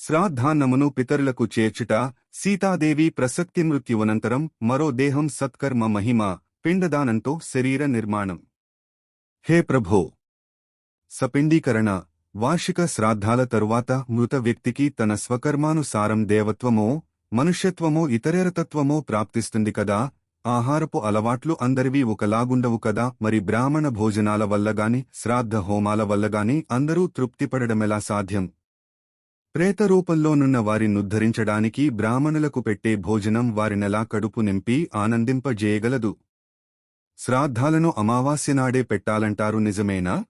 శ్రాద్ధాన్నమును పితరులకు చేర్చుట సీతాదేవి ప్రసక్తి మృత్యువనంతరం మరో దేహం సత్కర్మ మహిమ పిండదానంతో శరీర నిర్మాణం. హే ప్రభో! సపిండీకరణ వార్షిక శ్రాద్ధాల తరువాత మృత వ్యక్తికి తన స్వకర్మానుసారం దేవత్వమో మనుష్యత్వమో ఇతరేరతత్వమో ప్రాప్తిస్తుంది కదా ఆహారపు అలవాట్లు అందరివి ఒకలాగుండవు కదా మరి బ్రాహ్మణ భోజనాల వల్లగాని శ్రాద్ధ హోమాల వల్లగాని అందరూ తృప్తిపడడమెలా సాధ్యం? ప్రేతరూపంలోనున్న వారినుద్ధరించడానికి బ్రాహ్మణులకు పెట్టే భోజనం వారినెలా కడుపు నింపి ఆనందింపజేయగలదు. శ్రాద్ధాలను అమావాస్య నాడే పెట్టాలంటారు నిజమేనా?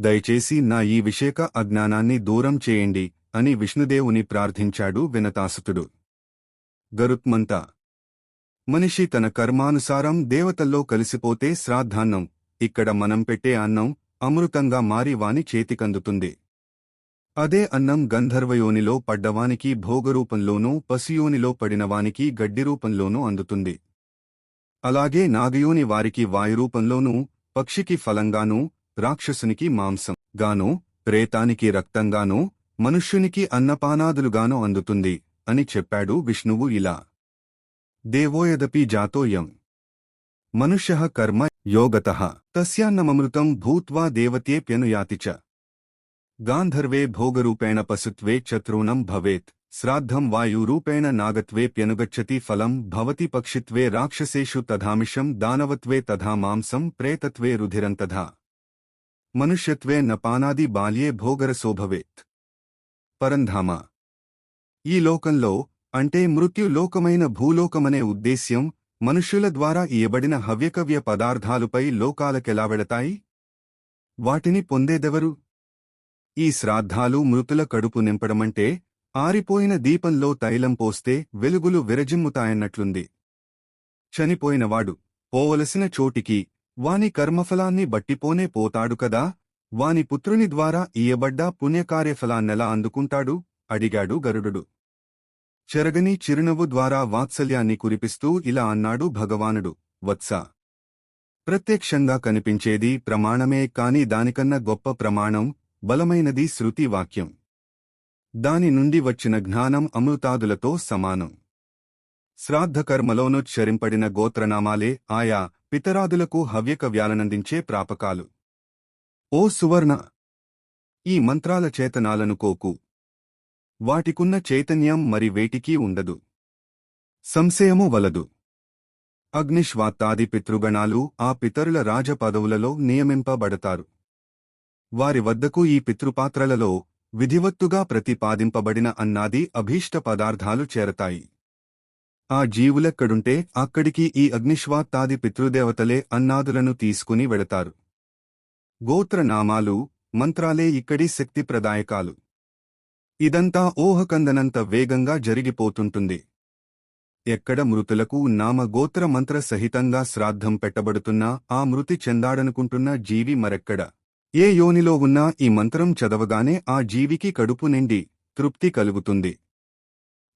దయచేసి నా ఈ విషేక అజ్ఞానాన్ని దూరం చేయండి అని విష్ణుదేవుని ప్రార్థించాడు వినతాసుతుడు. గరుత్మంత మనిషి తన కర్మానుసారం దేవతల్లో కలిసిపోతే శ్రాద్ధాన్నం ఇక్కడ మనం పెట్టే అన్నం అమృతంగా మారి వాని చేతికందుతుంది. అదే అన్నం గంధర్వయోనిలో పడ్డవానికి భోగరూపంలోనూ పసియోనిలో పడినవానికి గడ్డిరూపంలోనూ అందుతుంది. అలాగే నాగయోని వారికి వాయురూపంలోనూ పక్షికి ఫలంగానూ రాక్షసునికి మాంసం గానూ ప్రేతానికి రక్తంగానూ మనుష్యునికి అన్నపానాదులుగానూ అందుతుంది అని చెప్పాడు విష్ణువు ఇలా. దేవోయదపి జాతోయం. మనుష్య కర్మ యోగత. తస్యాన్నమమృతం భూత్వా దేవతేప్యనుయాతి చ. గాంధర్వే భోగరూపేణ పశుత్వే చత్రూణం భవేత్ శ్రాద్ధం వాయురూపేణ నాగత్వేప్యనుగచ్చతి ఫలం భవతి పక్షిత్వే రాక్షసేషు తథామిషం దానవత్వే తథా మాంసం ప్రేతత్వే రుధిరం తథా మనుష్యత్వే నపానాది బాల్యే భోగరసోభవేత్. పరంధామ. ఈ లోకంలో అంటే మృత్యులోకమైన భూలోకమనే ఉద్దేశ్యం మనుష్యుల ద్వారా ఇయబడిన హవ్యకవ్య పదార్థాలుపై లోకాలకెలా వెళతాయి? వాటిని పొందేదెవరు? ఈ శ్రాద్ధాలు మృతుల కడుపు నింపడమంటే ఆరిపోయిన దీపంలో తైలం పోస్తే వెలుగులు విరజిమ్ముతాయన్నట్లుంది. చనిపోయినవాడు పోవలసిన చోటికి వాని కర్మఫలాన్ని బట్టిపోనే పోతాడు కదా? వాని పుత్రుని ద్వారా ఇయ్యబడ్డ పుణ్యకార్యఫలాన్నెలా అందుకుంటాడు? అడిగాడు గరుడు. చెరగని చిరునవ్వు ద్వారా వాత్సల్యాన్ని కురిపిస్తూ ఇలా అన్నాడు భగవానుడు. వత్స! ప్రత్యక్షంగా కనిపించేది ప్రమాణమే కాని దానికన్నా గొప్ప ప్రమాణం బలమైనది శృతి వాక్యం. దాని నుండి వచ్చిన జ్ఞానం అమృతాదులతో సమానం. శ్రాద్ధకర్మలోను చరింపడిన గోత్రనామాలే ఆయా పితరాదులకు హవ్యకవ్యాలనందించే ప్రాపకాలు. ఓ సువర్ణ! ఈ మంత్రాల చేతనాలనుకోకు వాటికున్న చైతన్యం మరి వేటికీ ఉండదు. సంశయము వలదు. అగ్నిశ్వాత్తాది పితృగణాలు ఆ పితరుల రాజపదవులలో నియమింపబడతారు. వారి వద్దకు ఈ పితృపాత్రలలో విధివత్తుగా ప్రతిపాదింపబడిన అన్నాది అభీష్ట పదార్థాలు చేరతాయి. ఆ జీవులెక్కడుంటే అక్కడికి ఈ అగ్నిశ్వాత్తాది పితృదేవతలే అన్నాదులను తీసుకుని వెడతారు గోత్రనామాలు మంత్రాలే ఇక్కడి శక్తిప్రదాయకాలు. ఇదంతా ఊహకందనంత వేగంగా జరిగిపోతుంటుంది. ఎక్కడ మృతులకు నామ గోత్ర మంత్ర సహితంగా శ్రాద్ధం పెట్టబడుతున్నా ఆ మృతి చెందాడనుకుంటున్న జీవి మరెక్కడ? ఏ యోనిలో ఉన్నా ఈ మంత్రం చదవగానే ఆ జీవికి కడుపు నిండి తృప్తి కలుగుతుంది.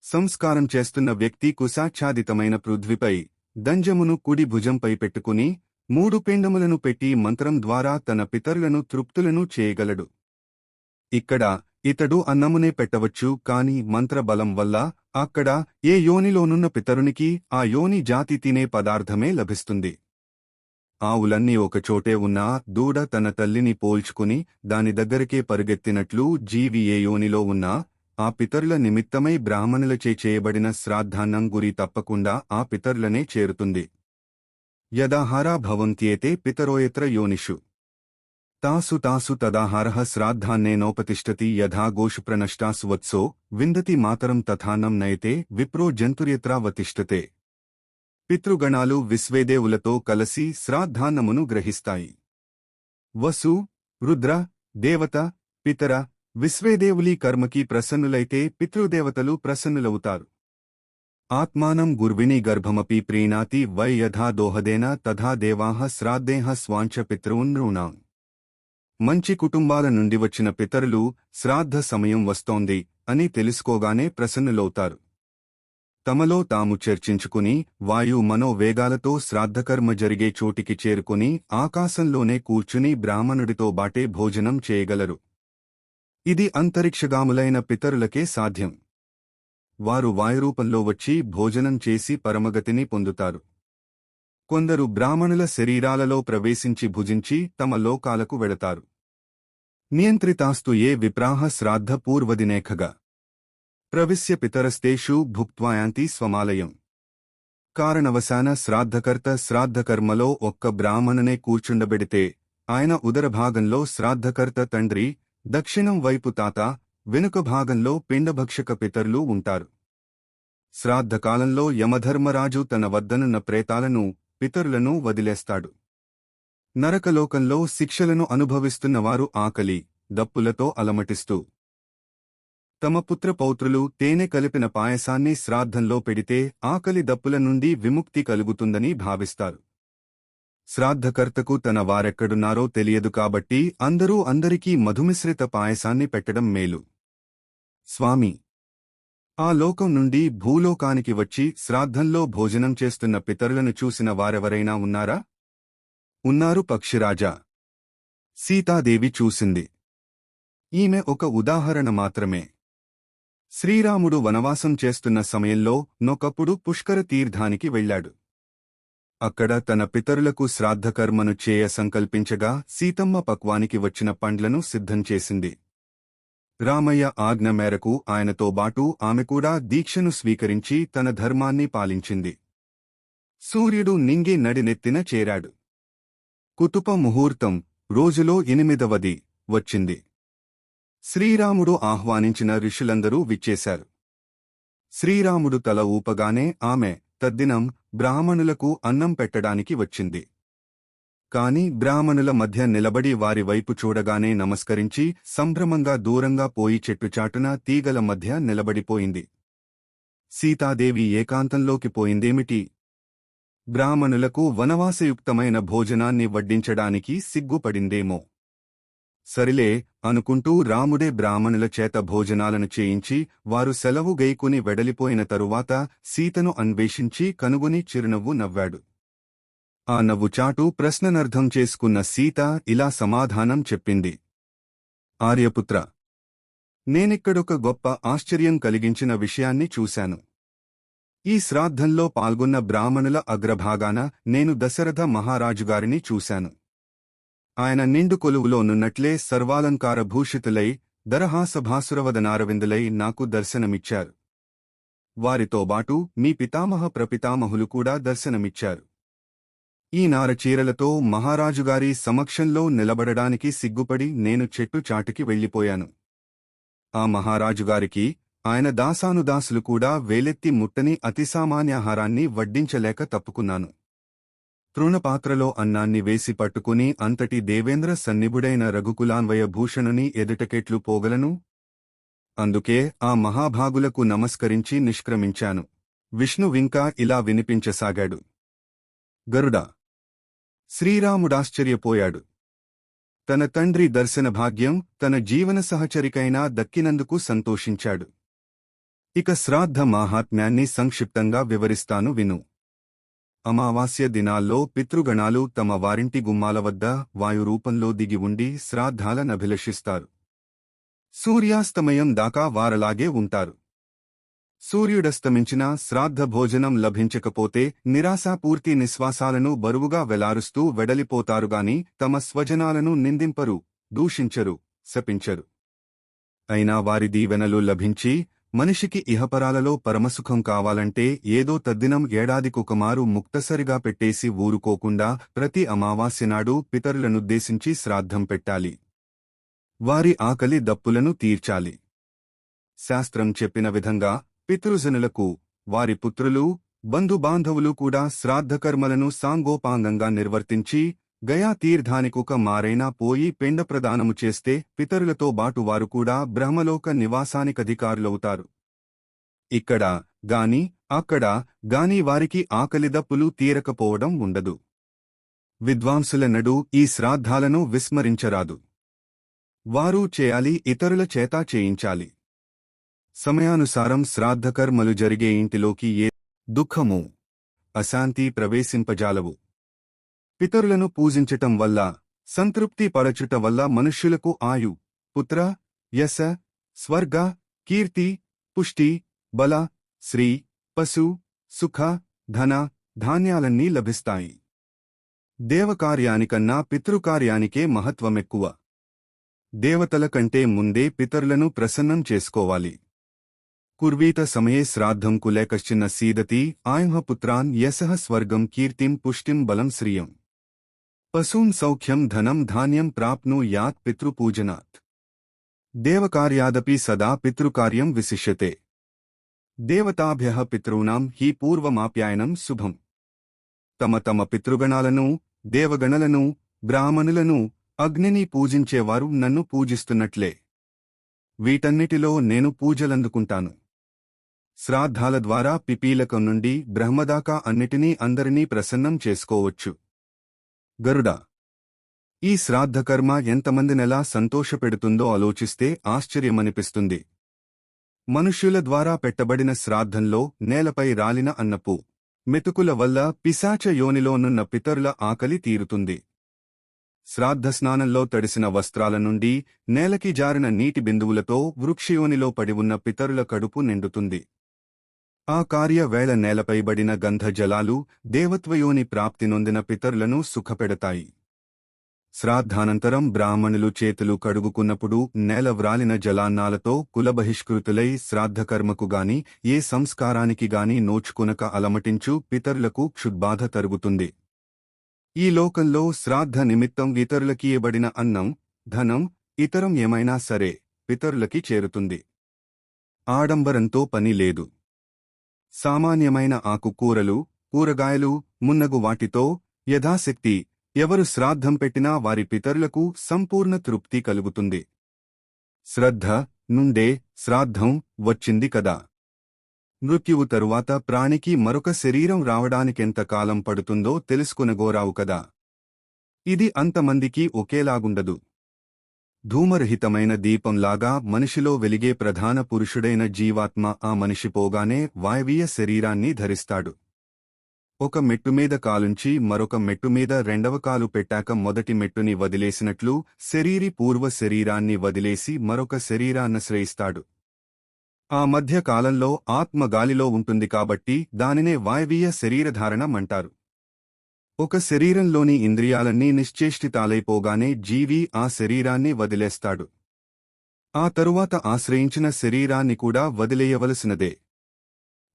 సంస్కారం చేస్తున్న వ్యక్తి కుశాచ్ఛాదితమైన పృథ్వీపై దంజమును కుడి భుజంపై పెట్టుకుని మూడు పిండములను పెట్టి మంత్రం ద్వారా తన పితరులను తృప్తులను చేయగలడు. ఇక్కడ ఇతడు అన్నమునే పెట్టవచ్చు కాని మంత్రబలం వల్ల అక్కడ ఏ యోనిలోనున్న పితరునికి ఆ యోని జాతి తినే పదార్థమే లభిస్తుంది. ఆవులన్నీ ఒకచోటే ఉన్నా దూడ తన తల్లిని పోల్చుకుని దాని దగ్గరికే పరుగెత్తినట్లు జీవి ఏ యోనిలో ఉన్నా ఆ పితరుల నిమిత్తమై బ్రాహ్మణులచే చేయబడిన శ్రాద్ధాన్నం గురి తప్పకుండా ఆ పితరులనే చేరుతుంది. యదాహారా భవంత్యేతే పితరోయత్ర యోనిషు. తాసు తాసు తదాహారః శ్రాద్ధాన్నేనోపతిష్టతి యథా గోషుప్రనష్టాసు వత్సో విందతి మాతరం తథానం నయతే విప్రో జంతుర్యత్రావతిష్టతే పితృగణాలు విశ్వేదేవులతో కలసి శ్రాద్ధాన్నమును గ్రహిస్తాయి. వసు రుద్ర దేవత పితర విశ్వేదేవులీ కర్మకి ప్రసన్నులైతే పితృదేవతలు ప్రసన్నులవుతారు. ఆత్మానం గుర్విని గర్భమపి ప్రీణాతి వై యథా దోహదేన తథా దేవాహ శ్రాద్దేహ స్వాంఛ పితॄనృణాం మంచి కుటుంబాల నుండి వచ్చిన పితరులు శ్రాద్ధ సమయం వస్తోంది అని తెలుసుకోగానే ప్రసన్నులవుతారు. తమలో తాము చర్చించుకుని వాయు మనోవేగాలతో శ్రాద్ధకర్మ జరిగే చోటికి చేరుకుని ఆకాశంలోనే కూర్చుని బ్రాహ్మణుడితో బాటే భోజనం చేయగలరు. ఇది అంతరిక్షగాములైన పితరులకే సాధ్యం. వారు వాయురూపంలో వచ్చి భోజనం చేసి పరమగతిని పొందుతారు. కొందరు బ్రాహ్మణుల శరీరాలలో ప్రవేశించి భుజించి తమ లోకాలకు వెళతారు. నియంత్రితాస్తు ఏ విప్రాహ శ్రాద్ధ పూర్వదినేఖగా. ప్రవిశ్య పితరస్తేషు భుక్త్వాయాంతి స్వమాలయం. కారణవశాన శ్రాద్ధకర్త శ్రాద్ధకర్మలో ఒక్క బ్రాహ్మణనే కూర్చుండబెడితే ఆయన ఉదరభాగంలో శ్రాద్ధకర్త తండ్రి దక్షిణం వైపు తాత వెనుక భాగంలో పిండభక్షక పితరులు ఉంటారు. శ్రాద్ధకాలంలో యమధర్మరాజు తన వద్దనున్న ప్రేతాలను పితరులను వదిలేస్తాడు. నరకలోకంలో శిక్షలను అనుభవిస్తున్నవారు ఆకలి దప్పులతో అలమటిస్తూ తమ పుత్రపౌత్రులు తేనె కలిపిన పాయసాన్ని శ్రాద్ధంలో పెడితే ఆకలి దప్పుల నుండి విముక్తి కలుగుతుందని భావిస్తారు. శ్రాద్ధకర్తకు తన వారెక్కడున్నారో తెలియదు కాబట్టి అందరూ అందరికీ మధుమిశ్రిత పాయసాన్ని పెట్టడం మేలు. స్వామి! ఆ లోకం నుండి భూలోకానికి వచ్చి శ్రాద్ధంలో భోజనం చేస్తున్న పితరులను చూసిన వారెవరైనా ఉన్నారా? ఉన్నారు పక్షిరాజా! సీతాదేవి చూసింది. ఈమె ఒక ఉదాహరణ మాత్రమే. శ్రీరాముడు వనవాసం చేస్తున్న సమయంలో నొకప్పుడు పుష్కర తీర్థానికి వెళ్ళాడు. అక్కడ తన పితరులకు శ్రాద్ధకర్మను చేయ సంకల్పించగా సీతమ్మ పక్వానికి వచ్చిన పండ్లను సిద్ధం చేసింది. రామయ్య ఆజ్ఞ మేరకు ఆయనతోబాటు ఆమె కూడా దీక్షను స్వీకరించి తన ధర్మాన్ని పాలించింది. సూర్యుడు నింగి నడినెత్తిన చేరాడు. కుతుప ముహూర్తం రోజులో ఎనిమిదవది వచ్చింది. శ్రీరాముడు ఆహ్వానించిన ఋషులందరూ విచ్చేశారు. శ్రీరాముడు తల ఊపగానే ఆమె తద్దినం బ్రాహ్మణులకు అన్నం పెట్టడానికి వచ్చింది. కాని బ్రాహ్మణుల మధ్య నిలబడి వారి వైపు చూడగానే నమస్కరించి సంభ్రమంగా దూరంగా పోయి చెట్టుచాటున తీగల మధ్య నిలబడిపోయింది. సీతాదేవి ఏకాంతంలోకి పోయిందేమిటి? బ్రాహ్మణులకు వనవాసయుక్తమైన భోజనాన్ని వడ్డించడానికి సిగ్గుపడిందేమో? సరిలే అనుకుంటూ రాముడే బ్రాహ్మణుల చేత భోజనాలను చేయించి వారు సెలవు గైకుని వెడలిపోయిన తరువాత సీతను అన్వేషించి కనుగొని చిరునవ్వు నవ్వాడు. ఆ నవ్వుచాటు ప్రశ్ననర్థం చేసుకున్న సీత ఇలా సమాధానం చెప్పింది. ఆర్యపుత్ర నేనిక్కడొక గొప్ప ఆశ్చర్యం కలిగించిన విషయాన్ని చూశాను. ఈ శ్రాద్ధంలో పాల్గొన్న బ్రాహ్మణుల అగ్రభాగాన నేను దశరథ మహారాజుగారిని చూశాను. ఆయన నిండు కొలువులోనున్నట్లే సర్వాలంకార భూషితులై దరహాసభాసురవదనారవిందులై నాకు దర్శనమిచ్చారు. వారితోబాటు మీ పితామహ ప్రపితామహులు కూడా దర్శనమిచ్చారు. ఈ నారచీరలతో మహారాజుగారి సమక్షంలో నిలబడడానికి సిగ్గుపడి నేను చెట్టు చాటుకి వెళ్ళిపోయాను. ఆ మహారాజుగారికి ఆయన దాసానుదాసులు కూడా వేలెత్తి ముట్టని అతిసామాన్యాహారాన్ని వడ్డించలేక తప్పుకున్నాను. తృణపాత్రలో అన్నాన్ని వేసి పట్టుకుని అంతటి దేవేంద్ర సన్నిభుడైన రఘుకులాన్వయ భూషణుని ఎదుటకెట్లు పోగలను? అందుకే ఆ మహాభాగులకు నమస్కరించి నిష్క్రమించాను. విష్ణువింకా ఇలా వినిపించసాగాడు. గరుడా. శ్రీరాముడాశ్చర్యపోయాడు. తన తండ్రి దర్శన భాగ్యం తన జీవన సహచరికైనా దక్కినందుకు సంతోషించాడు. ఇక శ్రాద్ధ మాహాత్మ్యాన్ని సంక్షిప్తంగా వివరిస్తాను విను. అమావాస్య దినాల్లో పితృగణాలు తమ వారింటి గుమ్మాల వద్ద వాయురూపంలో దిగి ఉండి శ్రాద్ధాలనభిలషిస్తారు సూర్యాస్తమయం దాకా వారలాగే ఉంటారు. సూర్యుడస్తమించినా శ్రాద్ధ భోజనం లభించకపోతే నిరాశాపూర్తి నిశ్వాసాలను బరువుగా వెలారుస్తూ వెడలిపోతారుగాని తమ స్వజనాలను నిందింపరు దూషించరు శపించరు. అయినా వారి దీవెనలు లభించి మనిషికి ఇహపరాలలో పరమసుఖం కావాలంటే ఏదో తద్దినం ఏడాదికొకమారు ముక్తసరిగా పెట్టేసి ఊరుకోకుండా ప్రతి అమావాస్యనాడు పితరులనుద్దేశించి శ్రాద్ధం పెట్టాలి. వారి ఆకలి దప్పులను తీర్చాలి. శాస్త్రం చెప్పిన విధంగా పితృజనులకు వారి పుత్రులు బంధుబాంధవులు కూడా శ్రాద్ధకర్మలను సాంగోపాంగంగా నిర్వర్తించి గయా తీర్థానికొక మారైనా పోయి పిండ ప్రదానము చేస్తే పితరులతో బాటు వారు కూడా బ్రహ్మలోక నివాసానికధికారులవుతారు. ఇక్కడ గాని అక్కడ గాని వారికి ఆకలిదప్పులు తీరకపోవడం ఉండదు. విద్వాంసుల నడు ఈ శ్రాద్ధాలను విస్మరించరాదు. వారు చేయాలి ఇతరుల చేత చేయించాలి. సమయానుసారం శ్రాద్ధకర్మలు జరిగే ఇంటిలోకి ఏ దుఃఖము అశాంతి ప్రవేశింపజాలవు. పితరులను పూజించటం వల్ల సంతృప్తి పరచుట వల్ల మనుష్యులకు ఆయు పుత్ర యశ స్వర్గ కీర్తి పుష్టి బల శ్రీ పశు సుఖ ధన ధాన్యాలన్నీ లభిస్తాయి. దేవకార్యానికన్నా పితృకార్యానికే మహత్వమెక్కువ. దేవతల కంటే ముందే పితరులను ప్రసన్నం చేసుకోవాలి. కుర్వీత సమయే శ్రాద్ధం కులేకశ్చిన్న సీదతి ఆయుః పుత్రాన్ యశః స్వర్గం కీర్తిం పుష్టిం బలం శ్రియం. పశూన్ సౌఖ్యం ధనం ధాన్యం ప్రాప్ను యాత్ పితృపూజనాత్. దేవకార్యాదపి సదా పితృకార్యం విశిష్యతే. దేవతాభ్య పితॄణాం హి పూర్వమాప్యాయనం శుభం. తమ తమ పితృగణాలను దేవగణలను బ్రాహ్మణులను అగ్నిని పూజించేవారు నన్ను పూజిస్తున్నట్లే. వీటన్నిటిలో నేను పూజలందుకుంటాను. శ్రాద్ధాల ద్వారా పిపీలకం నుండి బ్రహ్మదాకా అన్నిటినీ అందరినీ ప్రసన్నం చేసుకోవచ్చు. గరుడ. ఈ శ్రాద్ధకర్మ ఎంతమందినెలా సంతోషపెడుతుందో ఆలోచిస్తే ఆశ్చర్యమనిపిస్తుంది. మనుష్యుల ద్వారా పెట్టబడిన శ్రాద్ధంలో నేలపై రాలిన అన్నపు మెతుకుల వల్ల పిశాచ యోనిలోనున్న పితరుల ఆకలి తీరుతుంది. శ్రాద్ధస్నానంలో తడిసిన వస్త్రాల నుండి నేలకి జారిన నీటి బిందువులతో వృక్షయోనిలో పడి ఉన్న పితరుల కడుపు నిండుతుంది. ఆ కార్యవేళ నేలపైబడిన గంధజలాలు దేవత్వయోని ప్రాప్తి నొందిన పితరులను సుఖపెడతాయి. శ్రాద్ధానంతరం బ్రాహ్మణులు చేతులు కడుగుకున్నప్పుడు నేల వ్రాలిన జలాన్నాలతో కులబహిష్కృతులై శ్రాద్ధకర్మకు గాని ఏ సంస్కారానికి గాని నోచుకునక అలమటించు పితరులకు క్షుద్బాధ తరుగుతుంది. ఈ లోకంలో శ్రాద్ధ నిమిత్తం ఇతరులకియబడిన అన్నం ధనం ఇతరం ఏమైనా సరే పితరులకి చేరుతుంది. ఆడంబరంతో పని లేదు. సామాన్యమైన ఆకుకూరలు కూరగాయలు మున్నగు వాటితో యథాశక్తి ఎవరు శ్రాద్ధం పెట్టినా వారి పితరులకు సంపూర్ణ తృప్తి కలుగుతుంది. శ్రద్ధ నుండే శ్రాద్ధం వచ్చింది కదా. మృత్యువు తరువాత ప్రాణికి మరొక శరీరం రావడానికెంత కాలం పడుతుందో తెలుసుకునగోరావు కదా. ఇది అంతమందికి ఒకేలాగుండదు. ధూమరహితమైన దీపంలాగా మనిషిలో వెలిగే ప్రధాన పురుషుడైన జీవాత్మ ఆ మనిషి పోగానే వాయవీయ శరీరాన్ని ధరిస్తాడు. ఒక మెట్టుమీద కాలుంచి మరొక మెట్టుమీద రెండవ కాలు పెట్టాక మొదటి మెట్టుని వదిలేసినట్లు శరీరి పూర్వ శరీరాన్ని వదిలేసి మరొక శరీరాన్నశ్రయిస్తాడు ఆ మధ్య కాలంలో ఆత్మ గాలిలో ఉంటుంది కాబట్టి దానినే వాయవీయ శరీరధారణమంటారు ఒక శరీరంలోని ఇంద్రియాలన్నీ నిశ్చేష్టితాలైపోగానే జీవి ఆ శరీరాన్ని వదిలేస్తాడు. ఆ తరువాత ఆశ్రయించిన శరీరాన్ని కూడా వదిలేయవలసినదే.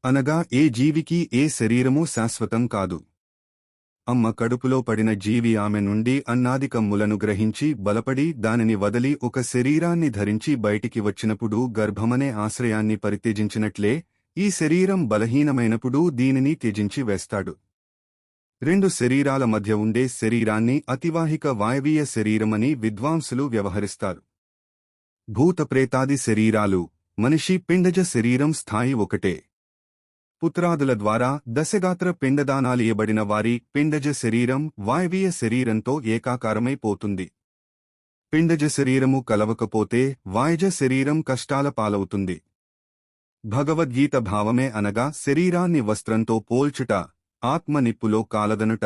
అనగా ఏ జీవికి ఏ శరీరమూ శాశ్వతం కాదు. అమ్మ కడుపులో పడిన జీవి ఆమె నుండి అన్నాదికమ్ములను గ్రహించి బలపడి దానిని వదలి ఒక శరీరాన్ని ధరించి బయటికి వచ్చినప్పుడు గర్భమనే ఆశ్రయాన్ని పరిత్యజించినట్లే ఈ శరీరం బలహీనమైనప్పుడు దీనిని త్యజించి వేస్తాడు. రెండు శరీరాల మధ్య ఉండే శరీరాన్ని అతివాహిక వాయవీయ శరీరమని విద్వాంసులు వ్యవహరిస్తారు. భూతప్రేతాది శరీరాలు మనిషి పిండజ శరీరం స్థాయి ఒకటే. పుత్రాదుల ద్వారా దశగాత్ర పిండదానాలియబడిన వారి పిండజ శరీరం వాయవీయ శరీరంతో ఏకాకారమైపోతుంది పిండజ శరీరము కలవకపోతే వాయజ శరీరం కష్టాల పాలవుతుంది. భగవద్గీత భావమే అనగా శరీరాన్ని వస్త్రంతో పోల్చుట ఆత్మ నిప్పులో కాలదనుట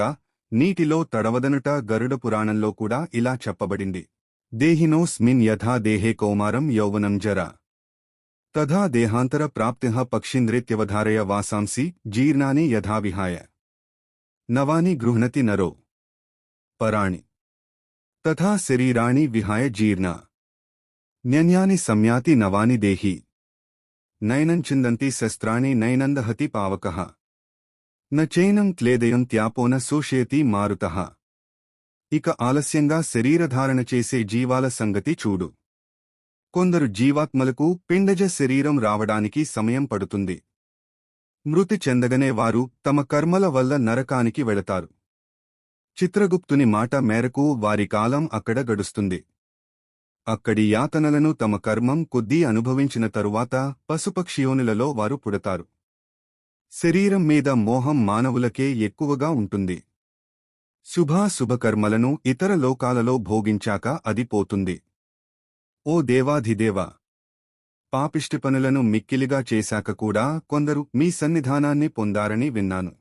నీటిలో తడవదనుట గరుడ పురాణంలో కూడా ఇలా చెప్పబడింది. దేహినోస్మిన్ యథా దేహే కౌమారం యౌవనం జరా. తథా దేహాంతర ప్రాప్తిః పక్షింద్రిత్యవధారయ వాసాంసి జీర్ణాని యథా విహాయ. నవాని గృహ్ణతి నరో. పరాణి. తథా శరీరాణి విహాయ జీర్ణ. న్యన్యాని సంయాతి నవాని దేహి. నయనం చిందంతి శస్త్రాణి నైనందహతి పావకః. న చైనం క్లేదయం త్యాపోన సోషేతి మారుతః. ఇక ఆలస్యంగా శరీరధారణ చేసే జీవాల సంగతి చూడు. కొందరు జీవాత్మలకు పిండజ శరీరం రావడానికి సమయం పడుతుంది. మృతి చెందగనే వారు తమ కర్మల వల్ల నరకానికి వెళతారు. చిత్రగుప్తుని మాట మేరకు వారి కాలం అక్కడ గడుస్తుంది. అక్కడి యాతనలను తమ కర్మం కొద్దీ అనుభవించిన తరువాత పశుపక్షియోనులలో వారు పుడతారు. శరీరం మీద మోహం మానవులకే ఎక్కువగా ఉంటుంది. శుభాశుభకర్మలను ఇతర లోకాలలో భోగించాక అది పోతుంది. ఓ దేవాధిదేవ! పాపిష్టి పనులను మిక్కిలిగా చేశాక కూడా కొందరు మీ సన్నిధానాన్ని పొందారని విన్నాను.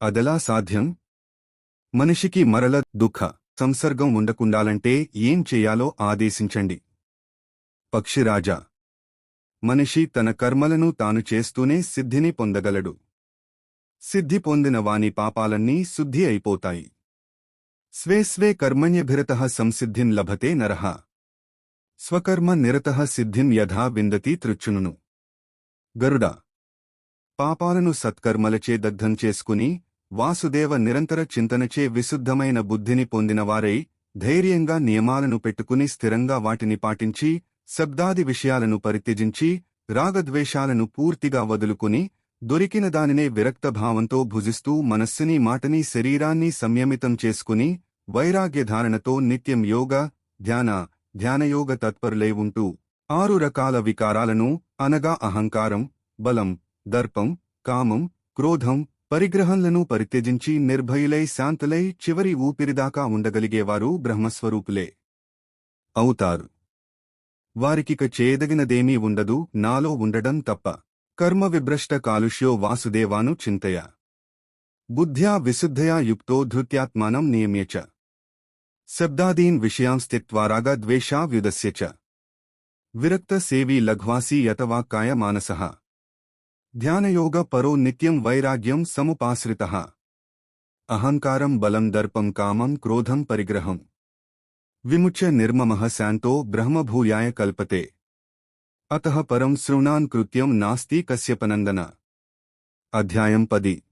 అదలా సాధ్యం? మనిషికి మరల దుఃఖ సంసర్గం ఉండకుండాలంటే ఏం చెయ్యాలో ఆదేశించండి. పక్షిరాజా! మనిషి తన కర్మలను తాను చేస్తూనే సిద్ధిని పొందగలడు. సిద్ధి పొందిన వాని పాపాలన్నీ శుద్ధి అయిపోతాయి. స్వే స్వే కర్మణ్యభిరత సంసిద్ధిం లభతే నరః. స్వకర్మ నిరత సిద్ధిం యథా విందతి తృచ్చునును. గరుడ. పాపాలను సత్కర్మలచే దగ్ధం చేసుకుని వాసుదేవ నిరంతర చింతనచే విశుద్ధమైన బుద్ధిని పొందినవారై ధైర్యంగా నియమాలను పెట్టుకుని స్థిరంగా వాటిని పాటించి శబ్దాది విషయాలను పరిత్యజించి రాగద్వేషాలను పూర్తిగా వదులుకుని దొరికిన దానినే విరక్తభావంతో భుజిస్తూ మనస్సుని మాటని శరీరాన్ని సంయమితం చేసుకుని వైరాగ్యధారణతో నిత్యం యోగ ధ్యాన ధ్యానయోగ తత్పరులై ఉంటూ ఆరు రకాల వికారాలను అనగా అహంకారం బలం దర్పం కామం క్రోధం పరిగ్రహంలను పరిత్యజించి నిర్భయులై శాంతులై చివరి ఊపిరిదాకా ఉండగలిగేవారు బ్రహ్మస్వరూపులే. అవుతారు వారికిక చేయదగినదేమీ ఉండదు నాలో ఉండడం తప్ప. కర్మ విభ్రష్ట కాలుష్యో వాసుదేవాను చింతయ. బుద్ధ్యా విశుద్ధయా యుక్తో ధృత్యాత్మానం నియమ్యచ శబ్దాదీన్ విషయాంస్తిత్వారాగ రాగద్వేషా చ. విరక్త సేవీ లఘ్వాసీ యతవాక్కాయ మానస. ధ్యానయోగ పరో నిత్యం వైరాగ్యం సముపాశ్రిత. అహంకారం బలం దర్పం కామం క్రోధం పరిగ్రహం. विमुच्य निर्म सैंतो ब्रह्म भूयाय कल्पते। अतः परं श्रृणान कृत्यम नास्ति कस्यपनन्दन अध्यायम पदी।